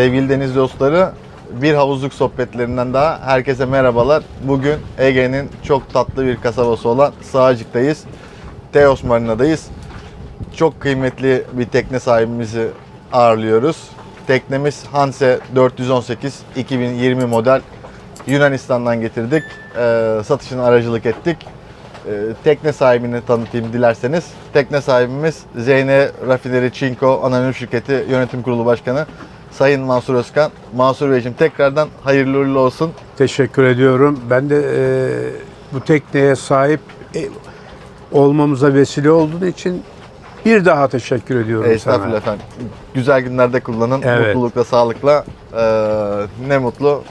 Sevgili deniz dostları, bir havuzluk sohbetlerinden daha herkese merhabalar. Bugün Ege'nin çok tatlı bir kasabası olan Sığacık'tayız. Teos Marina'dayız. Çok kıymetli bir tekne sahibimizi ağırlıyoruz. Teknemiz Hanse 418 2020 model Yunanistan'dan getirdik. Ee, satışına aracılık ettik. Ee, tekne sahibini tanıtayım dilerseniz. Tekne sahibimiz Zeyne Rafineri Çinko Anonim Şirketi Yönetim Kurulu Başkanı Sayın Mansur Özkan. Mansur Beyciğim tekrardan hayırlı uğurlu olsun. Teşekkür ediyorum. Ben de e, bu tekneye sahip e, olmamıza vesile olduğun için bir daha teşekkür ediyorum Estağfurullah sana. efendim. Güzel günlerde kullanın. Evet. Mutlulukla, sağlıkla. Ee, ne mutlu.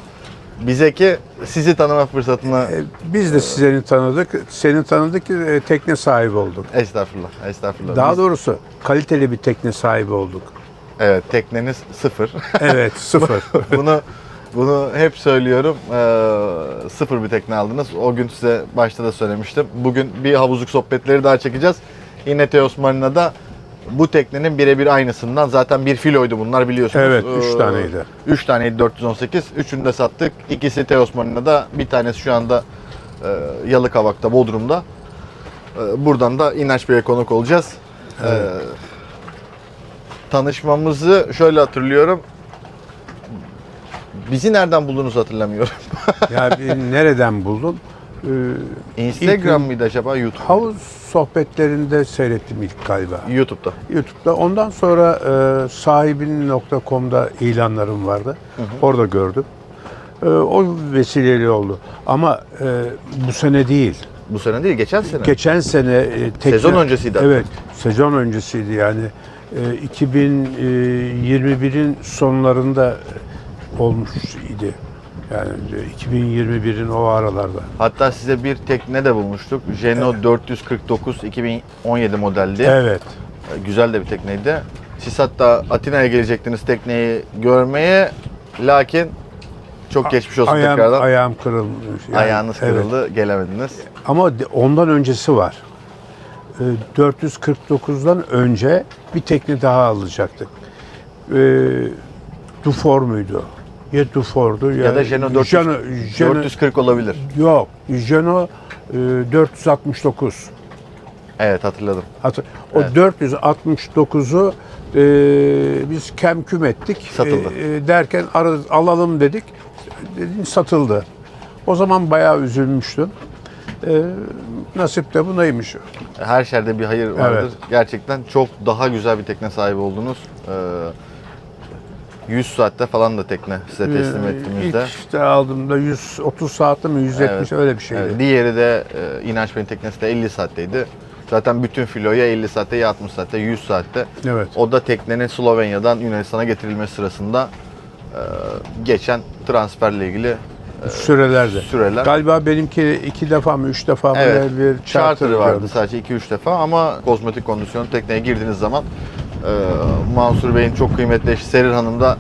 Bize ki sizi tanıma fırsatını E, Biz de seni tanıdık, seni tanıdık, e, tekne sahibi olduk. Estağfurullah, estağfurullah. Daha Biz- doğrusu kaliteli bir tekne sahibi olduk. Evet, tekneniz sıfır. Evet, sıfır. bunu bunu hep söylüyorum. Ee, sıfır bir tekne aldınız. O gün size başta da söylemiştim. Bugün bir havuzluk sohbetleri daha çekeceğiz. Yine Teos Marina'da bu teknenin birebir aynısından zaten bir filoydu bunlar biliyorsunuz. Evet, üç Ee, taneydi. Üç taneydi 418. Üçünü de sattık. İkisi Teos Marina'da. Bir tanesi şu anda e, Yalıkavak'ta, Bodrum'da. E, buradan da İnanç Bey'e konuk olacağız. E, tanışmamızı şöyle hatırlıyorum. Bizi nereden buldunuz hatırlamıyorum. ya bir nereden buldun? E, Instagram İlk- mıydı acaba YouTube? havuz sohbetlerinde seyrettim ilk galiba. YouTube'da. YouTube'da. Ondan sonra e, sahibin.com'da ilanlarım vardı. Orada gördüm. E, o vesileyle oldu. Ama e, bu sene değil. Bu sene değil, geçen sene. Geçen sene e, tekne- Sezon öncesiydi hatta. Evet, sezon öncesiydi yani. E, 2021'in sonlarında olmuş idi. Yani e, 2021'in o aralarda. Hatta size bir tekne de bulmuştuk. Geno 449 2017 modeldi. Evet. E, Güzel de bir tekneydi. Siz hatta Atina'ya gelecektiniz tekneyi görmeye. Lakin çok geçmiş olsun Ayağım, tekrardan. ayağım kırılmış. Yani, Ayağınız evet. kırıldı, gelemediniz. Ama ondan öncesi var. Ee, 449'dan önce bir tekne daha alacaktık. Ee, Dufour muydu? Ya Dufour'du ya, Ya da Geno 400, Geno, Geno- 440 olabilir. yok. Geno e, 469. Evet hatırladım. Hatır- O Evet. 469'u e, biz kemküm ettik. Satıldı. E, e, derken alalım dedik. Dedin, satıldı. O zaman bayağı üzülmüştüm. E, nasip de bunaymış. Her şerde bir hayır vardır. Evet. Gerçekten çok daha güzel bir tekne sahibi oldunuz. Ee, 100 saatte falan da tekne size teslim E, ettiğimizde. İlk işte aldığımda 130 saatte mi 170 Evet. öyle bir şeydi. Evet, diğeri de e, İnanç Bey'in teknesi de 50 saatteydi. Zaten bütün filo ya 50 saatte ya 60 saatte, 100 saatte. Evet. O da teknenin Slovenya'dan Yunanistan'a getirilmesi sırasında e, geçen transferle ilgili Sürelerde. süreler. Galiba benimki iki defa mı üç defa mı Evet. bir charter Charter vardı sadece 2-3 defa ama kozmetik kondisyon tekneye girdiğiniz zaman e, Mansur Bey'in çok kıymetli eşi Serir Hanım da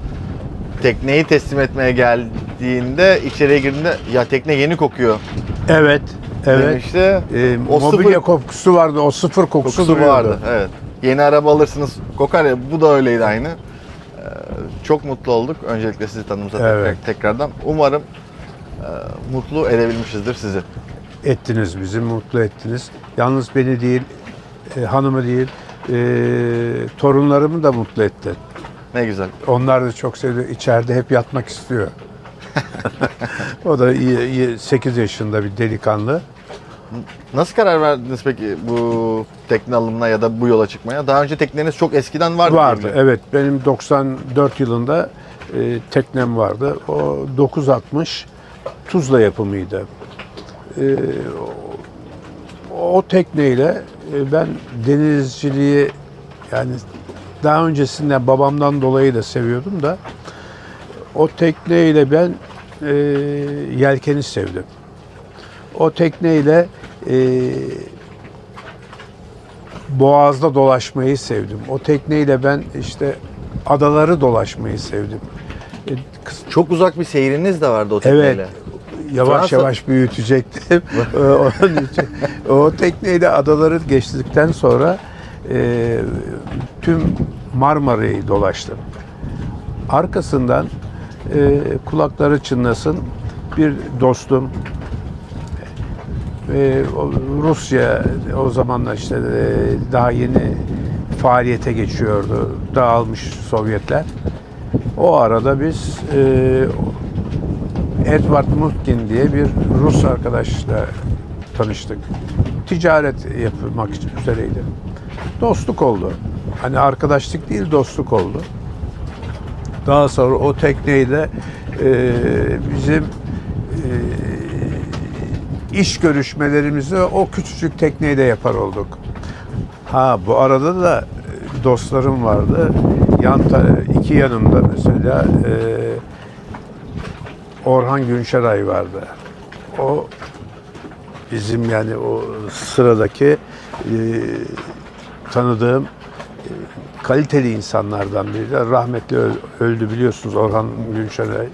tekneyi teslim etmeye geldiğinde içeriye girdiğinde ya tekne yeni kokuyor Evet. Evet. demişti. E, O mobilya sıfır- kokusu vardı. O sıfır kokusu, Kokusu duruyordu. vardı. Evet. Yeni araba alırsınız kokar ya bu da öyleydi aynı. Ee, çok mutlu olduk. Öncelikle sizi tanımıza tekrar- Evet. tekrardan. Umarım mutlu edebilmişizdir sizi. ettiniz, bizi mutlu ettiniz. Yalnız beni değil, e, hanımı değil, e, torunlarımı da mutlu etti. Ne güzel. Onlar da çok sevdi. İçeride hep yatmak istiyor. o da iyi, iyi, 8 yaşında bir delikanlı. Nasıl karar verdiniz peki bu tekne alımına ya da bu yola çıkmaya? Daha önce tekneniz çok eskiden vardı. Vardı. Evet. Benim 94 yılında e, teknem vardı. O 960 Tuzla yapımıydı. E, o, tekneyle e, ben denizciliği yani daha öncesinde babamdan dolayı da seviyordum da o tekneyle ben e, yelkeni sevdim. O tekneyle e, Boğaz'da dolaşmayı sevdim. O tekneyle ben işte adaları dolaşmayı sevdim. Çok uzak bir seyriniz de vardı o tekneyle. Evet. Yavaş Fransa- yavaş büyütecektim. E, Onun için o tekneyle adaları geçtikten sonra e, tüm Marmara'yı dolaştım. Arkasından e, kulakları çınlasın bir dostum e, Rusya o zamanlar işte e, daha yeni faaliyete geçiyordu. Dağılmış Sovyetler. O arada biz e, Edward Mutkin diye bir Rus arkadaşla tanıştık. Ticaret yapmak üzereydi. Dostluk oldu. Hani arkadaşlık değil dostluk oldu. Daha sonra o tekneyle e, bizim e, iş görüşmelerimizi o küçücük tekneyle yapar olduk. Ha bu arada da dostlarım vardı. Yan iki yanımda mesela e, Orhan Günşeray vardı. O bizim yani o sıradaki e, tanıdığım e, kaliteli insanlardan biri. Rahmetli öl- öldü biliyorsunuz Orhan Günşeray.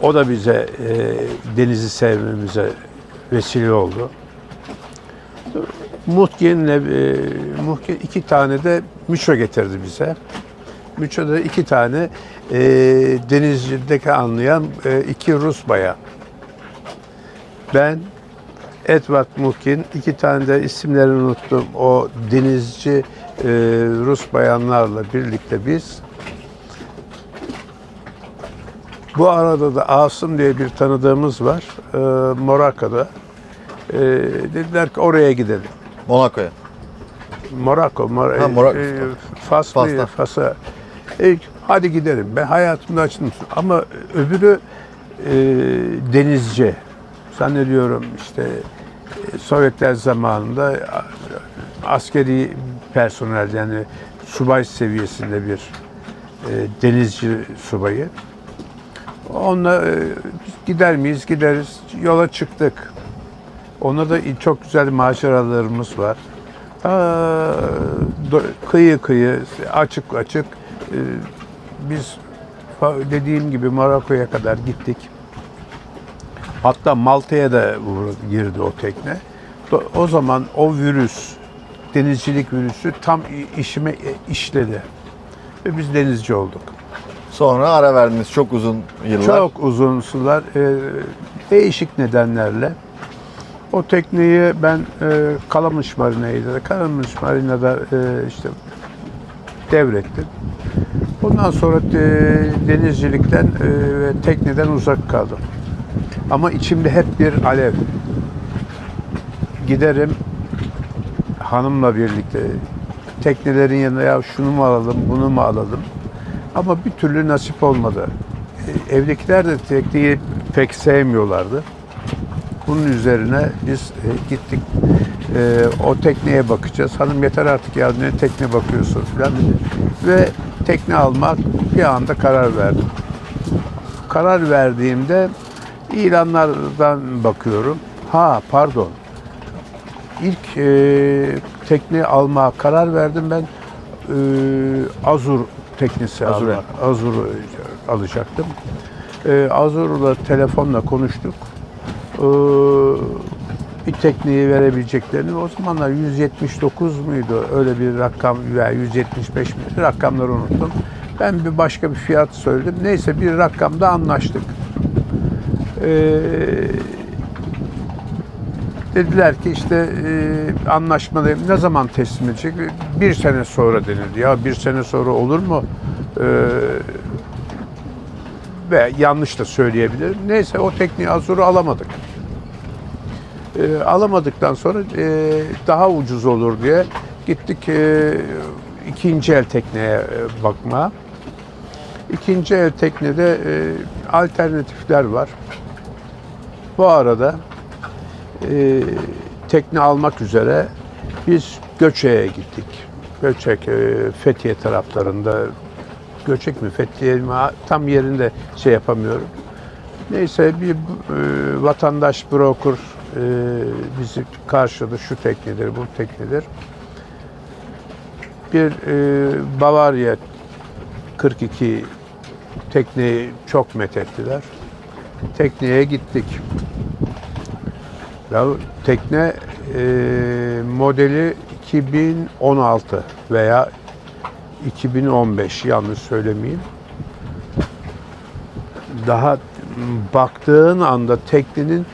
O da bize e, denizi sevmemize vesile oldu. Mutkin'le e, Mutkin iki tane de müço getirdi bize. Müço'da iki tane e, denizcilik anlayan e, iki Rus bayan. Ben Edward Mutkin, iki tane de isimlerini unuttum. O denizci e, Rus bayanlarla birlikte biz bu arada da Asım diye bir tanıdığımız var. E, Moraka'da. E, dediler ki oraya gidelim. Monaco'ya. Monaco, Mor- Ha, Morak- e, Fas Fas'ta. Fas'a. E, hadi gidelim. Ben hayatımda açılmış. Ama öbürü e, denizci. Zannediyorum işte e, Sovyetler zamanında a- askeri personel yani subay seviyesinde bir e, denizci subayı. Onunla e, gider miyiz? Gideriz. Yola çıktık. Ona da çok güzel maceralarımız var. Ta kıyı kıyı, açık açık e, biz fa- dediğim gibi Monaco'ya kadar gittik. Hatta Malta'ya da girdi o tekne. O zaman o virüs, denizcilik virüsü tam işime e, işledi. Ve biz denizci olduk. Sonra ara verdiniz çok uzun yıllar. Çok uzun sular, e, değişik nedenlerle. O tekneyi ben e, Kalamış Marina'ydı. Kalamış Marina'da e, işte devrettim. Ondan sonra e, denizcilikten e, ve tekneden uzak kaldım. Ama içimde hep bir alev. Giderim hanımla birlikte teknelerin yanına ya şunu mu alalım, bunu mu alalım. Ama bir türlü nasip olmadı. E, Evdekiler de tekneyi pek sevmiyorlardı. Bunun üzerine biz gittik. E, o tekneye bakacağız. Hanım yeter artık ya ne tekne bakıyorsun falan dedi. Ve tekne almak bir anda karar verdim. Karar verdiğimde ilanlardan bakıyorum. Ha pardon. İlk e, tekne almaya karar verdim ben. E, Azur teknesi almak. Azur alacaktım. E, Azur'la telefonla konuştuk. E, bir tekneyi verebileceklerini o zamanlar 179 muydu öyle bir rakam veya 175 miydi rakamları unuttum. Ben bir başka bir fiyat söyledim. Neyse bir rakamda anlaştık. Ee, dediler ki işte e, anlaşmadayım. Ne zaman teslim edecek? Bir sene sonra denildi. Ya bir sene sonra olur mu? Ee, ve yanlış da söyleyebilirim. Neyse o tekniği Azur'u alamadık. Ee, alamadıktan sonra e, daha ucuz olur diye gittik e, ikinci el tekneye e, bakmaya. İkinci el teknede e, alternatifler var. Bu arada e, tekne almak üzere biz Göçek'e gittik. Göçek, e, Fethiye taraflarında. Göçek mi, Fethiye mi tam yerinde şey yapamıyorum. Neyse bir e, vatandaş broker e, bizi karşıladı. Şu teknedir, bu teknedir. Bir e, Bavarya 42 tekneyi çok methettiler. Tekneye gittik. Ya tekne e, modeli 2016 veya 2015 yanlış söylemeyeyim. daha baktığın anda teknenin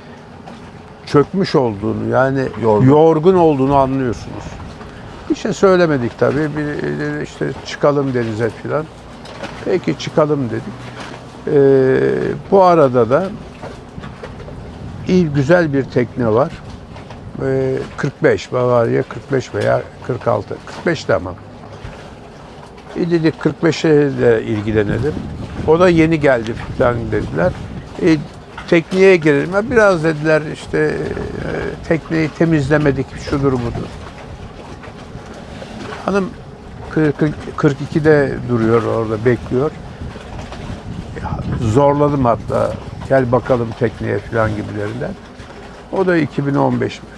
çökmüş olduğunu yani Yorgun. yorgun, olduğunu anlıyorsunuz. Bir şey söylemedik tabii. Bir, işte çıkalım denize filan. Peki çıkalım dedik. Ee, bu arada da iyi güzel bir tekne var. Ee, 45 Bavaria 45 veya 46. 45 de ama. E dedik 45'e de ilgilenelim. O da yeni geldi falan dediler. E, tekneye girelim. Biraz dediler işte e, tekneyi temizlemedik şudur budur. Hanım 40 42'de duruyor orada bekliyor. Zorladım hatta. Gel bakalım tekneye falan gibilerinden. O da 2015 mi?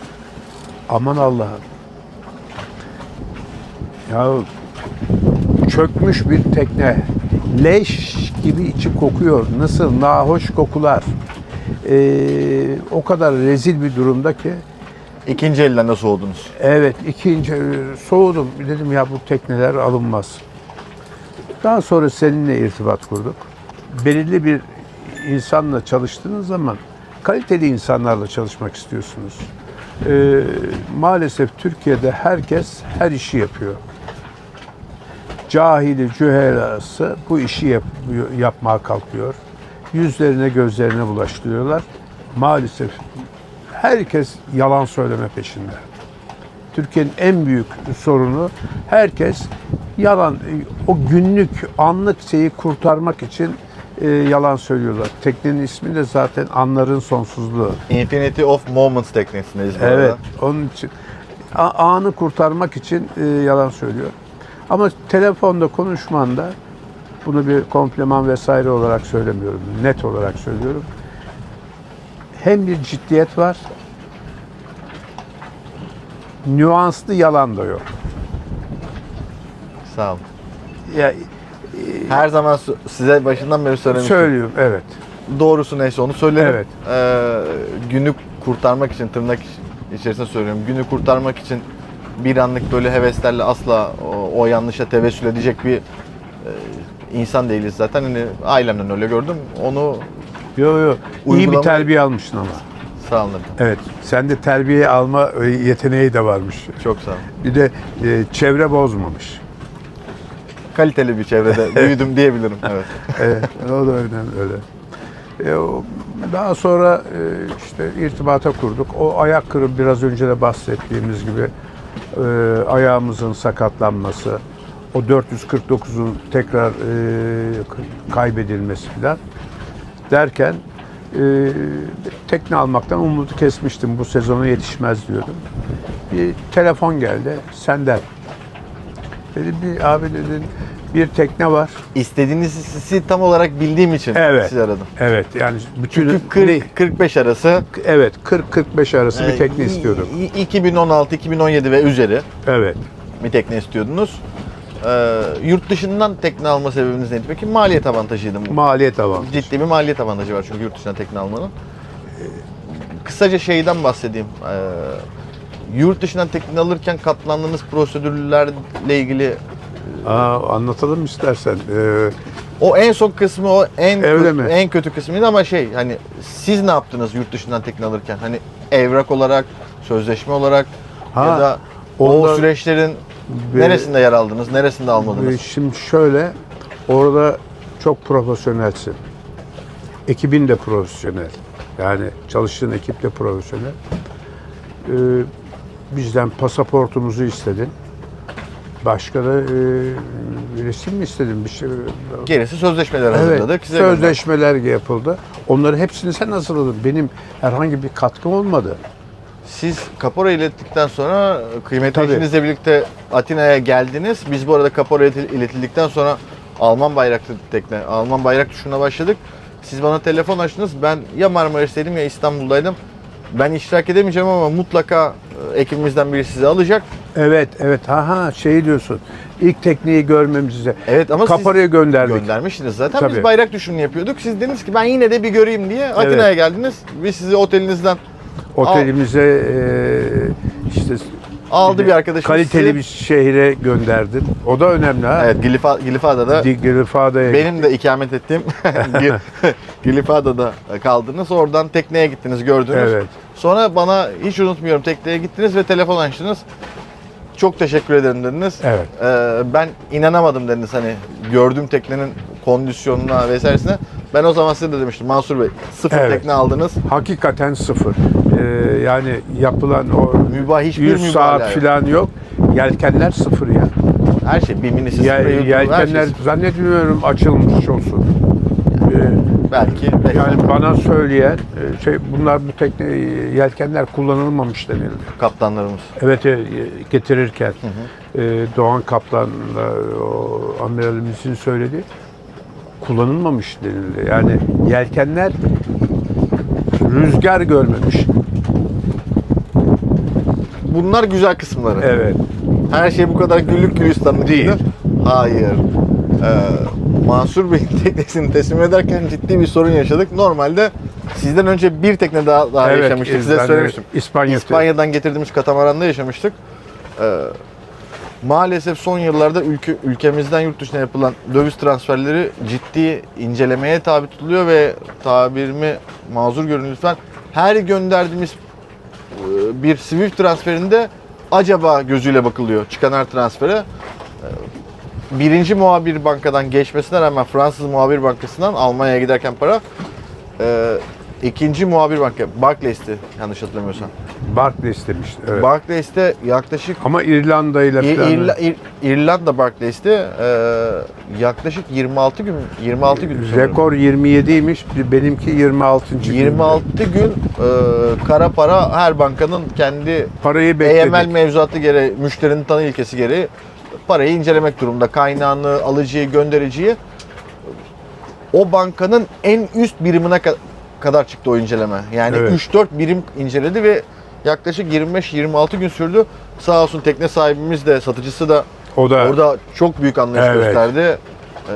Aman Allah'ım. Ya çökmüş bir tekne. Leş gibi içi kokuyor. Nasıl nahoş kokular. Ee, o kadar rezil bir durumda ki İkinci elden de soğudunuz. Evet, ikinci soğudum. Dedim ya bu tekneler alınmaz. Daha sonra seninle irtibat kurduk. Belirli bir insanla çalıştığınız zaman kaliteli insanlarla çalışmak istiyorsunuz. Ee, maalesef Türkiye'de herkes her işi yapıyor. Cahili, cühelası bu işi yap- yapmaya kalkıyor. Yüzlerine, gözlerine bulaştırıyorlar. Maalesef herkes yalan söyleme peşinde. Türkiye'nin en büyük sorunu herkes yalan, o günlük, anlık şeyi kurtarmak için e, yalan söylüyorlar. Teknenin ismi de zaten anların sonsuzluğu. Infinity of Moments teknesindeyiz bu Evet, arada. onun için a- anı kurtarmak için e, yalan söylüyor. Ama telefonda konuşmanda bunu bir kompleman vesaire olarak söylemiyorum. Net olarak söylüyorum. Hem bir ciddiyet var, nüanslı yalan da yok. Sağ olun. Ya, Her zaman size başından beri söylemiştim. söylüyorum, evet. Doğrusu neyse onu söylerim. Evet. Ee, günü kurtarmak için tırnak içerisinde söylüyorum. Günü kurtarmak için bir anlık böyle heveslerle asla o, o yanlışa tevessül edecek bir e, insan değiliz zaten. Hani ailemden öyle gördüm. Onu Yo yo. İyi bir Uygulama- terbiye almışsın ama. sağ olun. Evet. Sende terbiye alma e, yeteneği de varmış. Çok sağ olun. Bir de e, çevre bozmamış. Kaliteli bir çevrede büyüdüm diyebilirim. Evet. Evet, o da önemli öyle. E, o- daha sonra e, işte irtibata kurduk. O ayak kırıp biraz önce de bahsettiğimiz gibi e, ayağımızın sakatlanması, o 449'un tekrar e, kaybedilmesi falan derken e, tekne almaktan umudu kesmiştim. Bu sezona yetişmez diyordum. Bir telefon geldi senden. Dedi bir abi dedin bir tekne var. İstediğinizi tam olarak bildiğim için Evet. sizi aradım. Evet yani bütün Çünkü 40 45 arası evet 40-45 arası bir e, tekne istiyordum. 2016, 2017 ve üzeri Evet. bir tekne istiyordunuz. Ee, yurt dışından tekne alma sebebiniz neydi? Peki maliyet avantajıydı mı? Maliyet avantajı. Ciddi bir maliyet avantajı var çünkü yurt dışından tekne almanın. Ee, Kısaca şeyden bahsedeyim. Ee, yurt dışından tekne alırken katlandığınız prosedürlerle ilgili Aa, anlatalım istersen. Ee, o en son kısmı o en kötü, mi? en kötü kısmıydı ama şey hani siz ne yaptınız yurt dışından tekne alırken? Hani evrak olarak, sözleşme olarak ya Ha, da o onlar- süreçlerin neresinde yer aldınız, neresinde almadınız? şimdi şöyle orada çok profesyonelsin. Ekibin de profesyonel. Yani çalıştığın ekip de profesyonel. Ee, bizden pasaportumuzu istedin. Başka da e, resim mi istedin? Bir şey, Gerisi sözleşmeler Evet, hazırladık. Size gönderdik. sözleşmeler yapıldı. Onları hepsini sen hazırladın. Benim herhangi bir katkım olmadı. Siz kapora ilettikten sonra kıymetli Tabii. eşinizle birlikte Atina'ya geldiniz. Biz bu arada kapora ileti- iletildikten sonra Alman bayraklı tekne, Alman bayrak tuşuna başladık. Siz bana telefon açtınız. Ben ya Marmaris'teydim ya İstanbul'daydım. Ben iştirak edemeyeceğim ama mutlaka e, ekibimizden biri sizi alacak. Evet, evet. Ha ha şey diyorsun. İlk tekneyi görmemize. Evet ama Kaparaya gönderdik. göndermiştiniz zaten. Tabii. Biz bayrak düşümünü yapıyorduk. Siz dediniz ki ben yine de bir göreyim diye Atina'ya geldiniz. Biz sizi otelinizden Otelimize e, işte Aldı bir arkadaşım Kaliteli bir şehre gönderdin. O da önemli ha. Evet Gilifa, Gilifada'da Gilifada'ya benim de ikamet ettiğim Gil- Gilifada'da kaldınız. Oradan tekneye gittiniz gördünüz. Evet. Sonra bana hiç unutmuyorum tekneye gittiniz ve telefon açtınız. Çok teşekkür ederim dediniz. Evet. Ee, ben inanamadım dediniz hani gördüğüm teknenin kondisyonuna vesairesine. Ben o zaman size de demiştim Mansur Bey sıfır Evet. tekne aldınız. Hakikaten sıfır. Ee, yani yapılan o Mübah hiçbir 100 mübalağa saat falan yok. Yelkenler sıfır ya. Her şey bir minisi Ya, yelkenler şey zannetmiyorum açılmış olsun. Ee, belki. belki. yani bana söyleyen e, şey bunlar bu tekne yelkenler kullanılmamış denildi. kaptanlarımız. Evet e, getirirken e, Doğan Kaplan'la o amiralimizin söyledi kullanılmamış denildi. Yani yelkenler rüzgar görmemiş. Bunlar güzel kısımları. Evet. Her şey bu kadar güllük gülistanlık Değil. Hayır. Ee, Mansur Bey'in teknesini teslim ederken ciddi bir sorun yaşadık. Normalde sizden önce bir tekne daha, daha Evet, yaşamıştık. Size söylemiştim. İspanya- İspanya'dan getirdiğimiz katamaranda yaşamıştık. Ee, maalesef son yıllarda ülke, ülkemizden yurt dışına yapılan döviz transferleri ciddi incelemeye tabi tutuluyor ve tabirimi mazur görün lütfen. Her gönderdiğimiz e, bir Swift transferinde acaba gözüyle bakılıyor çıkan her transfere. E, Birinci muhabir bankadan geçmesine rağmen Fransız muhabir bankasından Almanya'ya giderken para e, ikinci muhabir banka Barclays'ti yanlış hatırlamıyorsam. Barclays istemişti. Evet. Barclays'te yaklaşık Ama İrlanda ile falan. İrla- İr- İrlanda Barclays'te e, yaklaşık 26 gün 26 gün sanırım. Rekor 27'ymiş. Benimki 26. gündü. 26 gün e, kara para her bankanın kendi Parayı bekledik. EML mevzuatı gereği, müşterinin tanı ilkesi gereği parayı incelemek durumunda. Kaynağını, alıcıyı, göndericiyi. O bankanın en üst birimine ka- kadar çıktı o inceleme. Yani Evet. 3-4 birim inceledi ve yaklaşık 25-26 gün sürdü. Sağ olsun tekne sahibimiz de satıcısı da o da orada çok büyük anlayış Evet. gösterdi. Ee,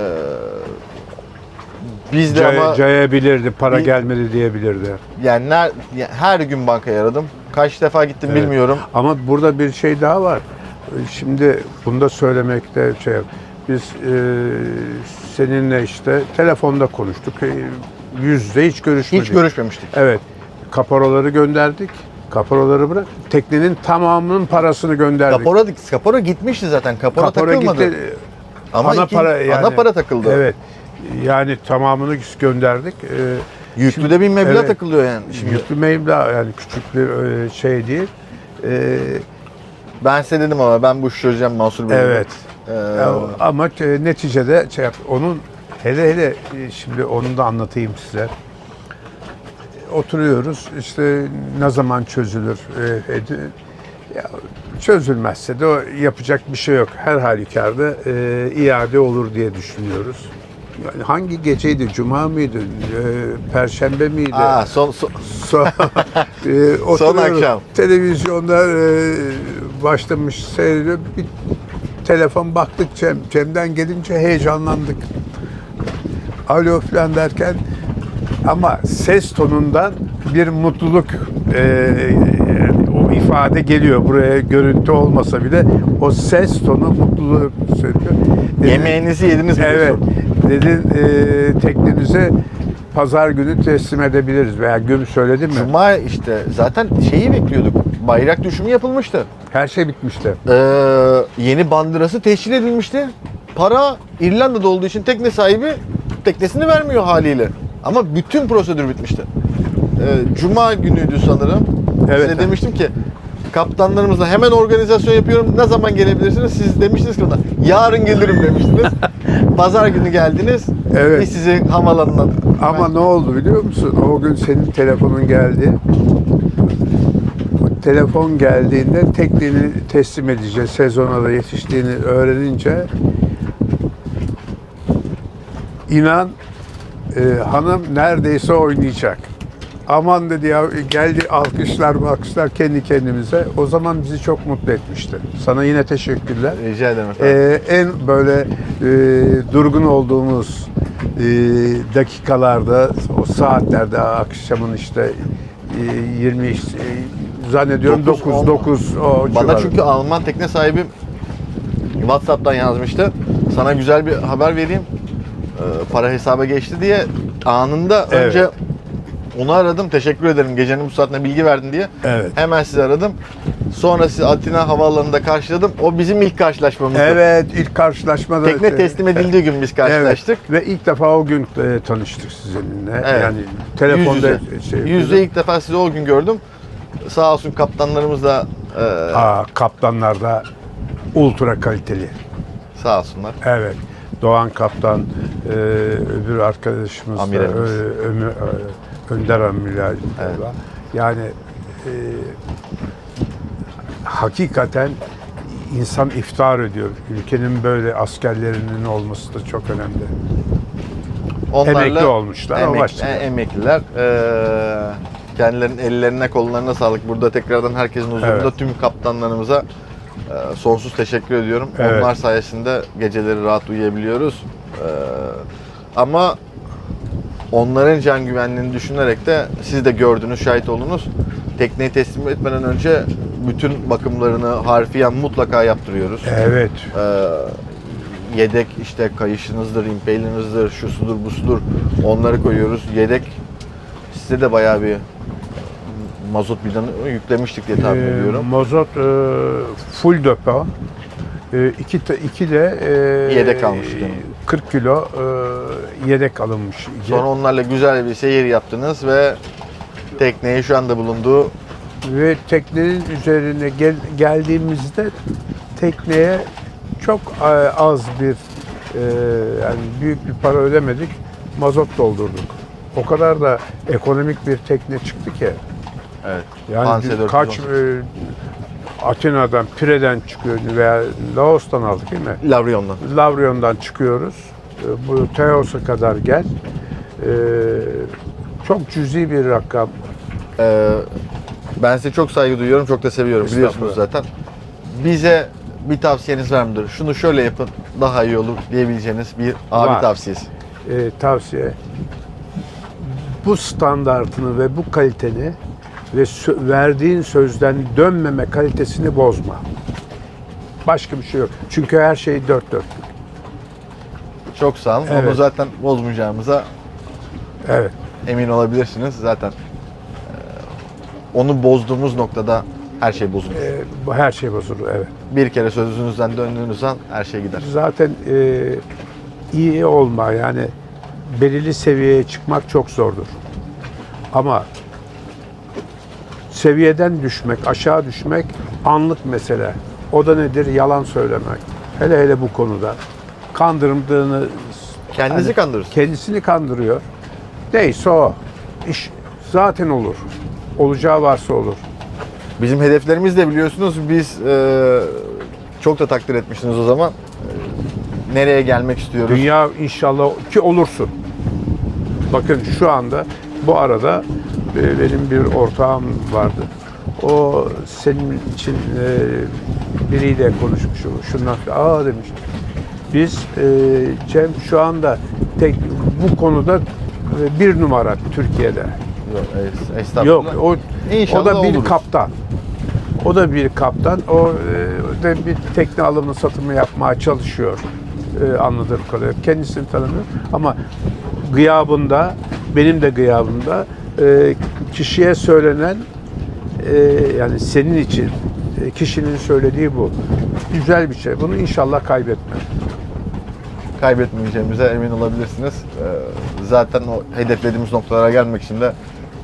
biz de cay- ama cayabilirdi. Para Bir- gelmedi diyebilirdi. yani ner- her gün bankaya aradım. Kaç defa gittim Evet. bilmiyorum. Ama burada bir şey daha var. Şimdi bunu da söylemekte şey Biz e, seninle işte telefonda konuştuk. E, yüz yüze hiç görüşmedik. Hiç görüşmemiştik. Evet. Kaporaları gönderdik. Kaporaları bırak. Teknenin tamamının parasını gönderdik. Kapora, kapora gitmişti zaten. Kapora, Kapora takılmadı. gitti. Ama ana iki- para yani. ana para takıldı. Evet. Yani tamamını gönderdik. Ee, Yüklü de bir meblağ Evet. takılıyor yani. Şimdi Yüklü meblağ yani küçük bir e, şey değil. Ee, ben size dedim ama ben bu işi çözeceğim Mansur Bey. evet. Ee, ama e, neticede şey onun hele hele e, şimdi onu da anlatayım size. Oturuyoruz işte ne zaman çözülür e, ya, çözülmezse de o yapacak bir şey yok. Her halükarda e, iade olur diye düşünüyoruz. Yani hangi geceydi? Cuma mıydı? E, Perşembe miydi? aa, son, son- Son, e, oturuyoruz. akşam. Televizyonda e, başlamış seyrediyor. Bir telefon baktık Cem. Cem'den gelince heyecanlandık. Alo falan derken ama ses tonundan bir mutluluk e, o ifade geliyor buraya görüntü olmasa bile o ses tonu mutluluğu söylüyor. Dedi- yemeğinizi yediniz mi? Evet. Dedin e, teknenize pazar günü teslim edebiliriz veya gün söyledin mi? Cuma işte zaten şeyi bekliyorduk. Bayrak düşümü yapılmıştı. Her şey bitmişti. Ee, yeni bandırası teşkil edilmişti. Para İrlanda'da olduğu için tekne sahibi teknesini vermiyor haliyle. Ama bütün prosedür bitmişti. Ee, Cuma günüydü sanırım. Evet. Size demiştim ki kaptanlarımızla hemen organizasyon yapıyorum. Ne zaman gelebilirsiniz? Siz demiştiniz ki ona yarın gelirim demiştiniz. Pazar günü geldiniz. Evet. Biz sizi havalandan Ama ne oldu biliyor musun? O gün senin telefonun geldi. Telefon geldiğinde tekneni teslim edeceğiz. Sezona da yetiştiğini öğrenince inan e, hanım neredeyse oynayacak. Aman dedi ya geldi alkışlar alkışlar kendi kendimize. O zaman bizi çok mutlu etmişti. Sana yine teşekkürler. rica ederim efendim. Ee, en böyle e, durgun olduğumuz e, dakikalarda, o saatlerde akşamın işte e, 20 iş- e, zannediyorum Dokuz, 9 on. 9 o Bana civarı. çünkü Alman tekne sahibi WhatsApp'tan yazmıştı. Sana güzel bir haber vereyim. Ee, para hesaba geçti diye anında Evet. önce onu aradım. Teşekkür ederim gecenin bu saatine bilgi verdin diye. Evet. Hemen sizi aradım. Sonra sizi Atina havaalanında karşıladım. O bizim ilk karşılaşmamızdı. Evet ilk karşılaşmada Tekne teslim edildiği gün biz karşılaştık. Evet. Ve ilk defa o gün e, tanıştık sizinle. Evet. Yani telefonda Yüz yüze. şey Yüzde yapıyorduk. ilk defa sizi o gün gördüm. Sağ olsun kaptanlarımız da e, Aa, kaptanlar da ultra kaliteli. sağ olsunlar. Evet. Doğan Kaptan, e, öbür arkadaşımız da Amirimiz. Ö- Ömür- Ö- Önder Amiral. Evet. Yani e, hakikaten insan iftar ediyor. Ülkenin böyle askerlerinin olması da çok önemli. Onlarla Emekli olmuşlar emek- başka. e, emekliler. Ee, kendilerinin ellerine kollarına sağlık. Burada tekrardan herkesin huzurunda Evet. tüm kaptanlarımıza e, sonsuz teşekkür ediyorum. Evet. Onlar sayesinde geceleri rahat uyuyabiliyoruz. Ee, ama onların can güvenliğini düşünerek de siz de gördünüz, şahit oldunuz. Tekneyi teslim etmeden önce bütün bakımlarını harfiyen mutlaka yaptırıyoruz. Evet. Ee, yedek işte kayışınızdır, impeylinizdir, şusudur, busudur onları koyuyoruz. Yedek size de bayağı bir mazot bidanı yüklemiştik diye tahmin Ee, ediyorum. Mazot e, full döpa. E, iki, de- iki de e, Yedek almıştık yani. 40 kilo e, yedek alınmış. Sonra onlarla güzel bir seyir yaptınız ve tekneyi şu anda bulunduğu Ve teknenin üzerine gel, geldiğimizde tekneye çok e, az bir e, yani büyük bir para ödemedik. Mazot doldurduk. O kadar da ekonomik bir tekne çıktı ki. Evet, Yani biz kaç 418. e, Atina'dan, Pire'den çıkıyor veya Laos'tan aldık değil mi? Lavrion'dan. Lavrion'dan çıkıyoruz. E, Bu Teos'a kadar gel. E, çok cüzi bir rakam. Ee, ben size çok saygı duyuyorum, çok da seviyorum biliyorsunuz zaten. Bize bir tavsiyeniz var mıdır? Şunu şöyle yapın daha iyi olur diyebileceğiniz bir abi Var. tavsiyesi. e, tavsiye bu standartını ve bu kaliteni ve verdiğin sözden dönmeme kalitesini bozma. Başka bir şey yok. Çünkü her şey dört dört. Çok sağ olun. Onu Evet. zaten bozmayacağımıza Evet. emin olabilirsiniz. Zaten e, onu bozduğumuz noktada her şey bozulur. E, bu her şey bozulur. Evet. Bir kere sözünüzden döndüğünüz an her şey gider. Zaten e, iyi olma yani belirli seviyeye çıkmak çok zordur. Ama seviyeden düşmek, aşağı düşmek anlık mesele. O da nedir? Yalan söylemek. Hele hele bu konuda. Kandırıldığını Kendinizi Hani- kandırırsınız. kendisini kandırıyor. Neyse o. İş zaten olur. Olacağı varsa olur. Bizim hedeflerimiz de biliyorsunuz biz e, çok da takdir etmiştiniz o zaman. E, nereye gelmek istiyoruz? Dünya inşallah ki olursun. Bakın şu anda bu arada benim bir ortağım vardı. O senin için e, biriyle konuşmuşum. Şundan aa demiş. Biz e, Cem şu anda tek bu konuda e, bir numara Türkiye'de. Yok, es- estağfurullah. Yok o İnşallah o da bir oluruz. kaptan. O da bir kaptan. O e, bir tekne alımı satımı yapmaya çalışıyor. E, anladığım kadarıyla. Kendisini tanımıyorum. Ama gıyabında, benim de gıyabımda e, kişiye söylenen e, yani senin için e, kişinin söylediği bu. Güzel bir şey. Bunu inşallah kaybetme. kaybetmeyeceğimize emin olabilirsiniz. Ee, Zaten o hedeflediğimiz noktalara gelmek için de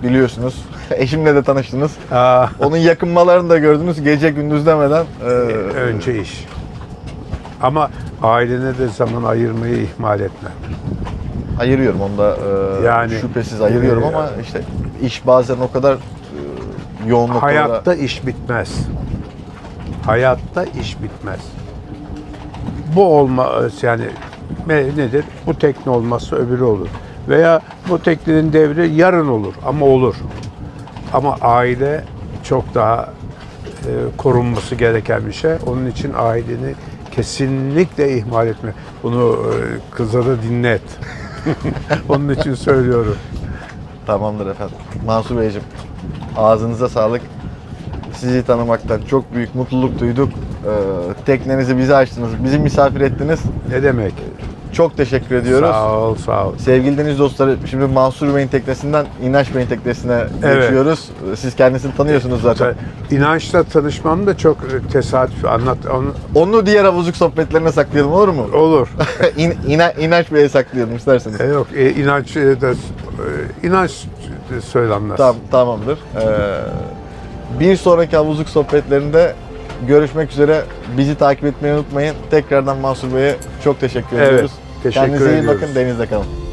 biliyorsunuz. Eşimle de tanıştınız. Aa, Onun yakınmalarını da gördünüz gece gündüz demeden. e, önce iş. Ama ailene de zaman ayırmayı ihmal etme. Ayırıyorum onda e, Yani, şüphesiz ayırıyorum e, ama işte iş bazen o kadar e, yoğun noktalara Hayatta iş bitmez. Hayatta iş bitmez. Bu olma yani ne- nedir? Bu tekne olmazsa öbürü olur. Veya bu teknenin devri yarın olur ama olur. Ama aile çok daha e, korunması gereken bir şey. Onun için aileni kesinlikle ihmal etme. Bunu e, kıza da dinlet. Onun için söylüyorum. Tamamdır efendim. Mansur Beyciğim ağzınıza sağlık. sizi tanımaktan çok büyük mutluluk duyduk. Ee, teknenizi bize açtınız, bizi misafir ettiniz. Ne demek? Çok teşekkür ediyoruz. Sağ ol, sağ ol. Sevgili deniz dostları, şimdi Mansur Bey'in teknesinden İnaş Bey'in teknesine Evet. geçiyoruz. Siz kendisini tanıyorsunuz zaten. İnançla tanışmam da çok e, tesadüf. Anlat onu. Onu diğer havuzluk sohbetlerine saklayalım olur mu? Olur. İn, İna- İnaş Bey'e saklayalım isterseniz. E, yok, e, inanç e, da e, inanç de söylenmez. Tamam, tamamdır. Ee, bir sonraki havuzluk sohbetlerinde görüşmek üzere. Bizi takip etmeyi unutmayın. Tekrardan Mansur Bey'e çok teşekkür Evet, ediyoruz. Teşekkür Kendinize iyi ediyoruz. bakın. Denizde kalın.